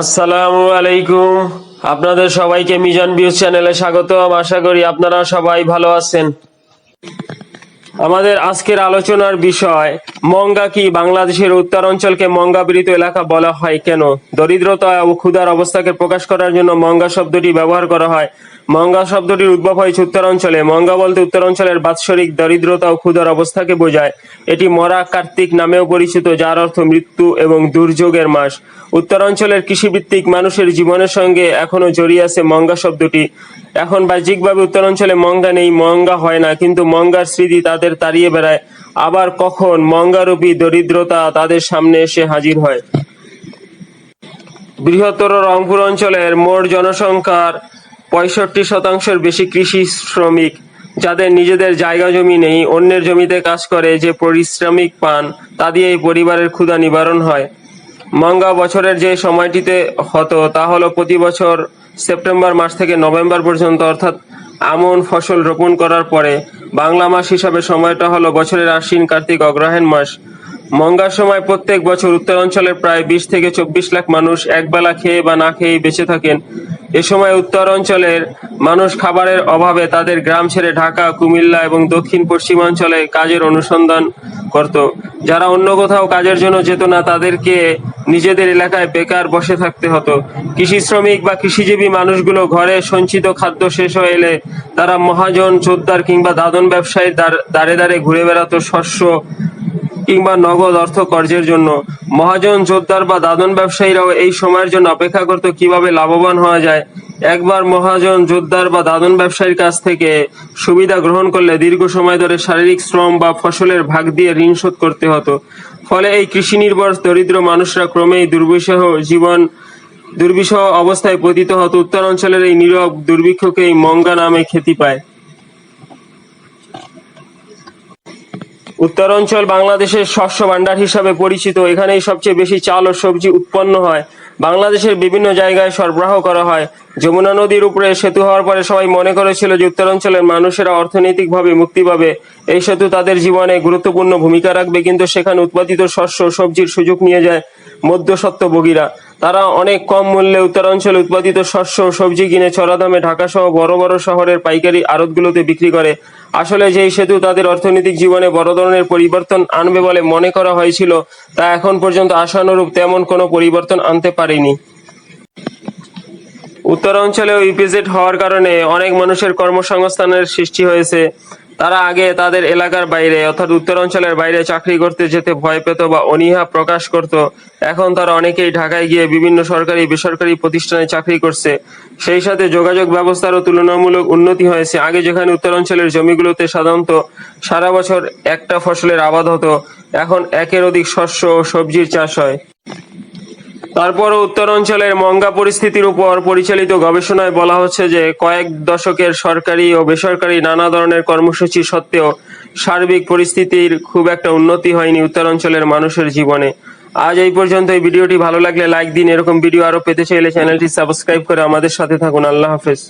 আসসালামু আলাইকুম। আপনাদের সবাইকে মিজান ভিউজ চ্যানেলে স্বাগতম। আশা করি আপনারা সবাই ভালো আছেন। আমাদের আজকের আলোচনার বিষয়, মঙ্গা কি বাংলাদেশের উত্তর উত্তরাঞ্চলকে মঙ্গাবৃত এলাকা বলা হয় কেন? দরিদ্রতা ও ক্ষুধার অবস্থাকে প্রকাশ করার জন্য মঙ্গা শব্দটি ব্যবহার করা হয়। মঙ্গা শব্দটির উদ্ভব হয়েছে উত্তরাঞ্চলে। মঙ্গা বলতে উত্তরাঞ্চলের বাৎসরিক দরিদ্রতা ও ক্ষুধার অবস্থাকে বোঝায়। এটি মরা কার্তিক নামেও পরিচিত, যার অর্থ মৃত্যু এবং দুর্যোগের মাস। উত্তরাঞ্চলের কৃষিভিত্তিক মানুষের জীবনের সঙ্গে এখনও জড়িয়ে আছে মঙ্গা শব্দটি। এখন বাহ্যিকভাবে উত্তরাঞ্চলে মঙ্গা নেই, মঙ্গা হয় না, কিন্তু মঙ্গার স্মৃতি তাদের তাড়িয়ে বেড়ায়। আবার কখন মঙ্গারূপী দরিদ্রতা তাদের সামনে এসে হাজির হয়। বৃহত্তর রংপুর অঞ্চলের মোট জনসংখ্যার পঁয়ষট্টি শতাংশের বেশি কৃষি শ্রমিক যাদের নিজেদের জায়গা জমি নেই, অন্যের জমিতে কাজ করে, যে পরিশ্রমিক পান, তা দিয়ে এই পরিবারের ক্ষুধা নিবারণ হয়। মঙ্গা বছরের যে সময়টিতে হতো, তা হলো প্রতি বছর সেপ্টেম্বর মাস থেকে নভেম্বর পর্যন্ত, অর্থাৎ আমন ফসল রোপণ করার পরে। বাংলা মাস হিসাবে সময়টা হলো বছরের আশ্বিন কার্তিক অগ্রহায়ণ মাস। মঙ্গার সময় প্রত্যেক বছর উত্তরাঞ্চলের প্রায় বিশ থেকে চব্বিশ লাখ মানুষ একবেলা খেয়ে বা না খেয়ে বেঁচে থাকেন। এ সময় উত্তর অঞ্চলের মানুষ খাবারের অভাবে তাদের গ্রাম ছেড়ে ঢাকা, কুমিল্লা এবং দক্ষিণ পশ্চিমাঞ্চলে কাজের অনুসন্ধান করত। যারা অন্য কোথাও কাজের জন্য যেত না, তাদেরকে নিজেদের এলাকায় বেকার বসে থাকতে হতো। কৃষি শ্রমিক বা কৃষিজীবী মানুষগুলো ঘরে সঞ্চিত খাদ্য শেষ হয়ে এলে তারা মহাজন চোদ্দার কিংবা দাদন দ্বার- দ্বারে দ্বারে ঘুরে বেড়াতো শস্য কিংবা নগদ অর্থ কর্জের জন্য। মহাজন, জোরদার বা দাদন ব্যবসায়ীরাও এই সময়ের জন্য অপেক্ষা করত কীভাবে লাভবান হওয়া যায়। একবার মহাজন, জোরদার বা দাদন ব্যবসায়ীর কাছ থেকে সুবিধা গ্রহণ করলে দীর্ঘ সময় ধরে শারীরিক শ্রম বা ফসলের ভাগ দিয়ে ঋণ শোধ করতে হতো। ফলে এই কৃষি নির্ভর দরিদ্র মানুষরা ক্রমেই দুর্বিষহ জীবন, দুর্বিষহ অবস্থায় পতিত হতো। উত্তরাঞ্চলের এই নীরব দুর্ভিক্ষকেই মঙ্গা নামে খ্যাতি পায়। উত্তরাঞ্চল বাংলাদেশের শস্য ভাণ্ডার হিসাবে পরিচিত। এখানেই সবচেয়ে বেশি চাল ও সবজি উৎপন্ন হয়। বাংলাদেশের বিভিন্ন জায়গায় সরবরাহ করা হয়। যমুনা নদীর উপরে সেতু হওয়ার পরে সবাই মনে করেছিল যে উত্তরাঞ্চলের মানুষেরা অর্থনৈতিকভাবে মুক্তি পাবে। এই সেতু তাদের জীবনে গুরুত্বপূর্ণ ভূমিকা রাখবে কিন্তু সেখানে উৎপাদিত শস্য সবজির সুযোগ নিয়ে যায় মধ্যস্বত্বভোগীরা। তারা অনেক কম মূল্যে উত্তরাঞ্চলে উৎপাদিত শস্য সবজি কিনে চড়া দামে ঢাকা সহ বড় বড় শহরের পাইকারি আড়তগুলোতে বিক্রি করে। আসলে যেই সেতু তাদের অর্থনৈতিক জীবনে বড় ধরনের পরিবর্তন আনবে বলে মনে করা হয়েছিল, তা এখন পর্যন্ত আশানুরূপ তেমন কোনো পরিবর্তন আনতে পারেনি। উত্তরাঞ্চলেও ইপিজেড হওয়ার কারণে অনেক মানুষের কর্মসংস্থানের সৃষ্টি হয়েছে। তারা আগে তাদের এলাকার বাইরে, অর্থাৎ উত্তরাঞ্চলের বাইরে চাকরি করতে যেতে ভয় পেত বা অনীহা প্রকাশ করত। এখন তারা অনেকেই ঢাকায় গিয়ে বিভিন্ন সরকারি, বেসরকারি প্রতিষ্ঠানে চাকরি করছে। সেই সাথে যোগাযোগ ব্যবস্থারও তুলনামূলক উন্নতি হয়েছে। আগে যেখানে উত্তরাঞ্চলের জমিগুলোতে সাধারণত সারা বছর একটা ফসলের আবাদ হতো, এখন একের অধিক শস্য ও সবজির চাষ হয়। তারপরও উত্তরাঞ্চলের মঙ্গা পরিস্থিতির উপর পরিচালিত গবেষণায় বলা হচ্ছে যে কয়েক দশকের সরকারি ও বেসরকারি নানা ধরনের কর্মসূচি সত্ত্বেও সার্বিক পরিস্থিতির খুব একটা উন্নতি হয়নি উত্তরাঞ্চলের মানুষের জীবনে। আজ এই পর্যন্ত এই ভিডিওটি ভালো লাগলে লাইক দিন। এরকম ভিডিও আরও পেতে চাইলে চ্যানেলটি সাবস্ক্রাইব করে আমাদের সাথে থাকুন। আল্লাহ হাফেজ।